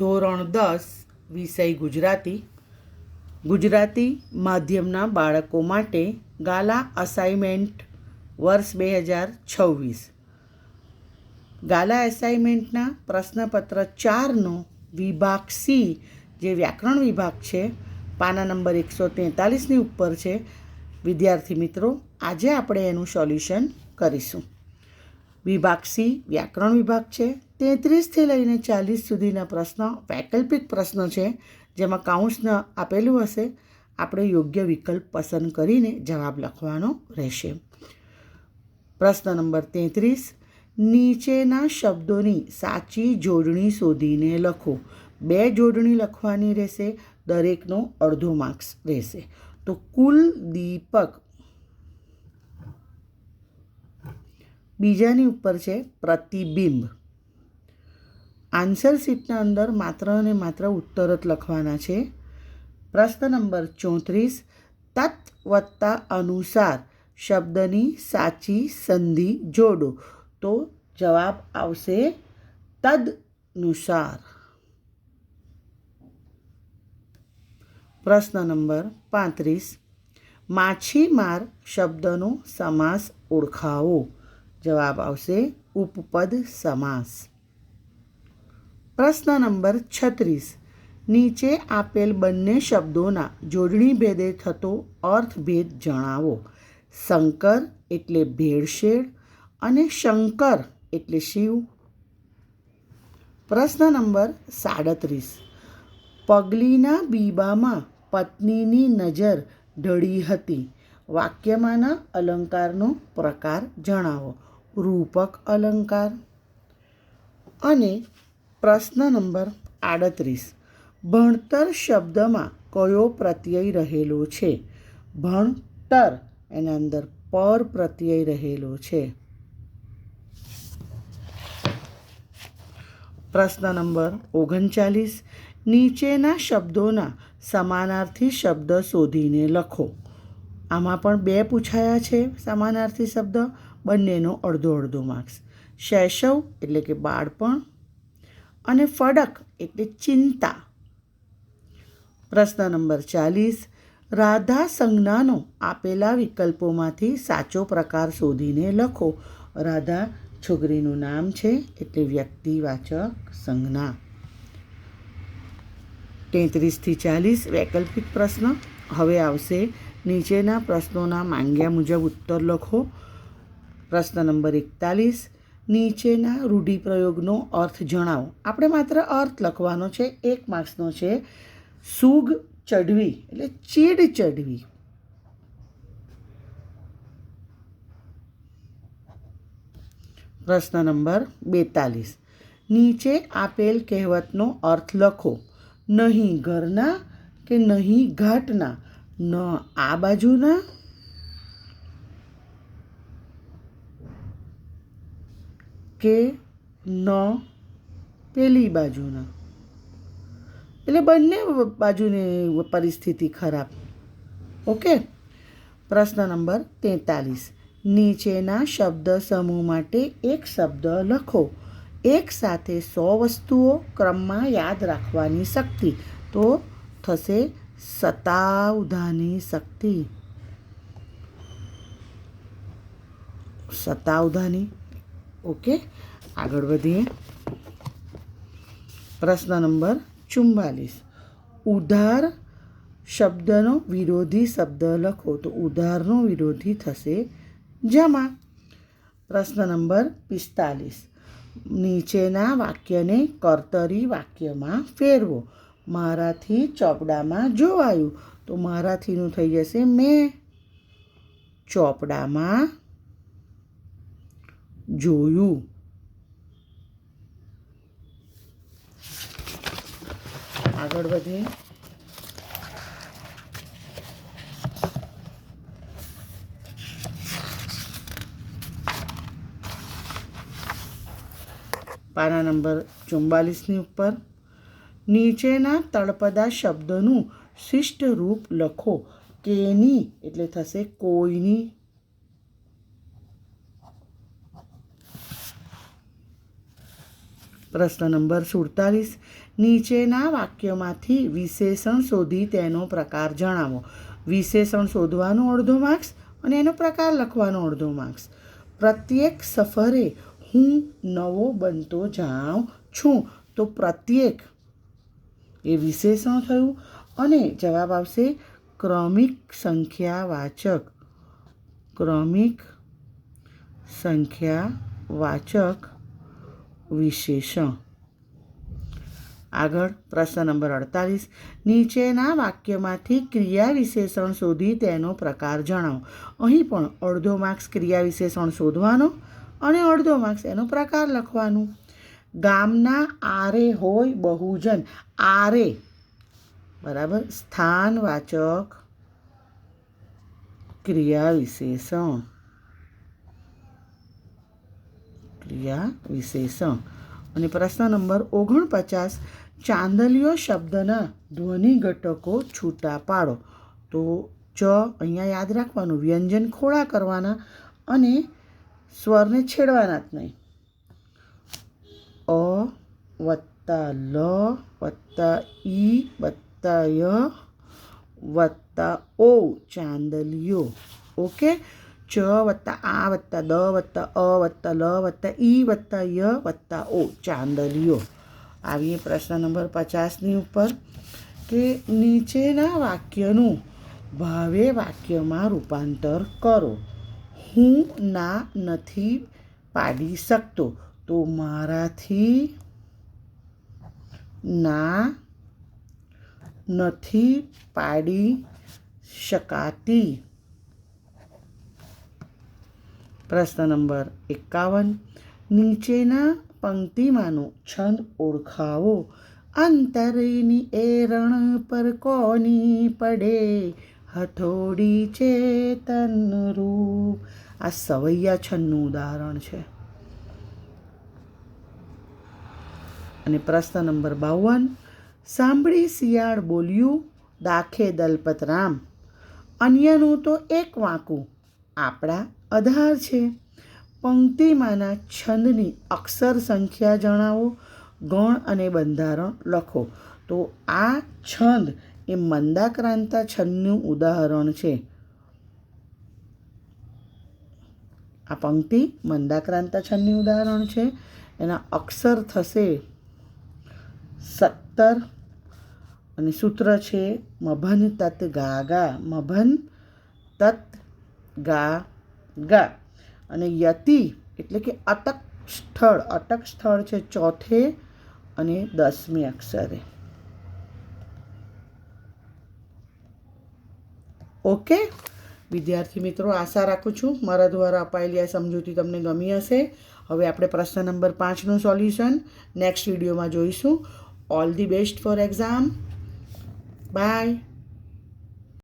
ધોરણ દસ, વિષય ગુજરાતી. ગુજરાતી માધ્યમના બાળકો માટે ગાલા અસાઇનમેન્ટ વર્ષ બે હજાર છવ્વીસ. ગાલા એસાઇનમેન્ટના પ્રશ્નપત્ર ચારનો વિભાગ સી, જે વ્યાકરણ વિભાગ છે, પાના નંબર એકસો તેતાલીસની ઉપર છે. વિદ્યાર્થી મિત્રો, આજે આપણે એનું સોલ્યુશન કરીશું. વિભાગ સી વ્યાકરણ વિભાગ છે. તેત્રીસથી લઈને ચાલીસ સુધીના પ્રશ્નો, વૈકલ્પિક પ્રશ્નો છે, જેમાં કાઉન્સના આપેલું હશે. આપણે યોગ્ય વિકલ્પ પસંદ કરીને જવાબ લખવાનો રહેશે. પ્રશ્ન નંબર તેત્રીસ, નીચેના શબ્દોની સાચી જોડણી શોધીને લખો. બે જોડણી લખવાની રહેશે, દરેકનો અડધો માર્ક્સ રહેશે. તો કુલ દીપક બીજાની ઉપર છે પ્રતિબિંબ. આન્સર શીટના અંદર માત્ર અને માત્ર ઉત્તર જ લખવાના છે. પ્રશ્ન નંબર ચોત્રીસ, તત વત્તા અનુસાર શબ્દની સાચી સંધિ જોડો. તો જવાબ આવશે તદનુસાર. પ્રશ્ન નંબર પાંત્રીસ, માછીમાર શબ્દનો સમાસ ઓળખાવો. જવાબ આવશે ઉપપદ સમાસ. પ્રશ્ન નંબર છત્રીસ. નીચે આપેલ બંને શબ્દોના જોડણી ભેદે થતો અર્થભેદ જણાવો. શંકર એટલે ભેળસેળ અને શંકર એટલે શિવ. પ્રશ્ન નંબર સાડત્રીસ. પગલીના બીબામાં પત્નીની નજર ઢળી હતી. વાક્યમાંના અલંકારનો પ્રકાર જણાવો. રૂપક અલંકાર. અને પ્રશ્ન નંબર આડત્રીસ. ભણતર શબ્દમાં કયો પ્રત્યય રહેલો છે? ભણતર એના અંદર પર પ્રત્યય રહેલો છે. પ્રશ્ન નંબર ઓગણચાલીસ. નીચેના શબ્દોના સમાનાર્થી શબ્દ શોધીને લખો. આમાં પણ બે પૂછાયા છે સમાનાર્થી શબ્દ. બંનેનો અડધો અડધો માર્ક્સ શૈશવ એટલે કે બાળપણ અને ફડક એટલે ચિંતા. પ્રશ્ન નંબર ચાલીસ રાધા સંજ્ઞાનો આપેલા વિકલ્પોમાંથી સાચો પ્રકાર શોધીને લખો. રાધા છોકરીનું નામ છે એટલે વ્યક્તિવાચક સંજ્ઞા. તેત્રીસથી ચાલીસ, વૈકલ્પિક પ્રશ્ન. હવે આવશે નીચેના પ્રશ્નોના માંગ્યા મુજબ ઉત્તર લખો. પ્રશ્ન નંબર એકતાલીસ નીચેના રૂઢિપ્રયોગનો અર્થ જણાવો. આપણે માત્ર અર્થ લખવાનો છે, એક માર્ક્સનો છે. સુગ ચડવી એટલે ચીડ ચડવી પ્રશ્ન નંબર બેતાલીસ. નીચે આપેલ કહેવતનો અર્થ લખો. નહીં ઘરના કે નહીં ઘાટના. ન આ બાજુના કે ન પેલી બાજુના. એટલે બંને બાજુની પરિસ્થિતિ ખરાબ. ઓકે? પ્રશ્ન નંબર તેતાલીસ. નીચેના શબ્દ સમૂહ માટે એક શબ્દ લખો. એક સાથે સો વસ્તુઓ ક્રમમાં યાદ રાખવાની શક્તિ. તો થશે સતાવધાની શક્તિ. સતાવધાની ઓકે, આગળ વધીએ. પ્રશ્ન નંબર ચુમ્માલીસ ઉધાર શબ્દનો વિરોધી શબ્દ લખો તો ઉધારનો વિરોધી થશે. જમા. પ્રશ્ન નંબર પિસ્તાલીસ. નીચેના વાક્યને કર્તરી વાક્યમાં ફેરવો. મારાથી ચોપડામાં જોવાયું તો મારાથીનું થઈ જશે મેં. ચોપડામાં જોયું. આગળ વધીએ પાના નંબર ચુમ્બાલીસની ઉપર. નીચેના તળપદા શબ્દનું શિષ્ટ રૂપ લખો. કેની, એટલે થશે કોઈની. પ્રશ્ન નંબર સુડતાલીસ, નીચેના વાક્યમાંથી વિશેષણ શોધી તેનો પ્રકાર જણાવો. વિશેષણ શોધવાનો અડધો માર્ક્સ અને એનો પ્રકાર લખવાનો અડધો માર્ક્સ. પ્રત્યેક સફરે હું નવો બનતો જાઉં છું, તો પ્રત્યેક એ વિશેષણ થયું અને જવાબ આવશે ક્રમિક સંખ્યાવાચક. ક્રમિક સંખ્યાવાચક વિશેષણ. આગળ પ્રશ્ન નંબર અડતાલીસ. નીચેના વાક્યમાંથી ક્રિયા વિશેષણ શોધી તેનો પ્રકાર જણાવો. અહીં પણ અડધો માર્ક્સ ક્રિયા વિશેષણ શોધવાનો અને અડધો માર્ક્સ એનો પ્રકાર લખવાનું. ગામના આરે હોય બહુજન. આરે. બરાબર? સ્થાનવાચક ક્રિયા વિશેષણ. ક્રિયા વિશેષણ અને પ્રશ્ન નંબર ઓગણપચાસ ચાંદલિયો શબ્દના ધ્વનિ ઘટકો છૂટા પાડો તો ચ અહીંયા યાદ રાખવાનું વ્યંજન ખોળા કરવાના અને સ્વરને છેડવાના જ નહીં અ વત્તા લ વત્તા ઈ વત્તા ય વત્તા ઓ ચાંદલિયો ઓકે ચ વત્તા આ વત્તા દ વત્તા અ વત્તા લ વત્તા ઈ વત્તા ય વત્તા ઓ. ચાંદલિયો આવીએ પ્રશ્ન નંબર પચાસની ઉપર કે નીચેના વાક્યનું ભાવે વાક્યમાં રૂપાંતર કરો. હું ના નથી પાડી શકતો. તો મારાથી ના નથી પાડી શકાતી. પ્રશ્ન નંબર એકાવન. નીચેના પંક્તિમાંનો છંદ ઓળખાવો. અંતરની એરણ પર કોની પડે? હથોડી ચેતન રૂપ. આ સવૈયા છંદનું ઉદાહરણ છે. અને પ્રશ્ન નંબર બાવન. સાંભળી શિયાળ બોલ્યું, દાખે દલપત રામ અન્યનું તો એક વાંકું. આપણા આધાર છે. પંક્તિમાંના છંદની અક્ષર સંખ્યા જણાવો, ગણ અને બંધારણ લખો. તો આ છંદ એ મંદાક્રાંતા છંદનું ઉદાહરણ છે. આ પંક્તિ મંદાક્રાંતા છંદનું ઉદાહરણ છે. એના અક્ષર થશે સત્તર અને સૂત્ર છે મભન તત ગા ગા મભન તત ગા ગા. અને યતિ એટલે કે અટક સ્થળ અટક સ્થળ છે ચોથે અને દસમી અક્ષરે. ઓકે? વિદ્યાર્થી મિત્રો, આશા રાખું છું મારા દ્વારા અપાયેલી આ સમજૂતી તમને ગમી હશે. હવે આપણે પ્રશ્ન નંબર પાંચનું સોલ્યુશન નેક્સ્ટ વિડીયોમાં જોઈશું. All the best for exam. Bye.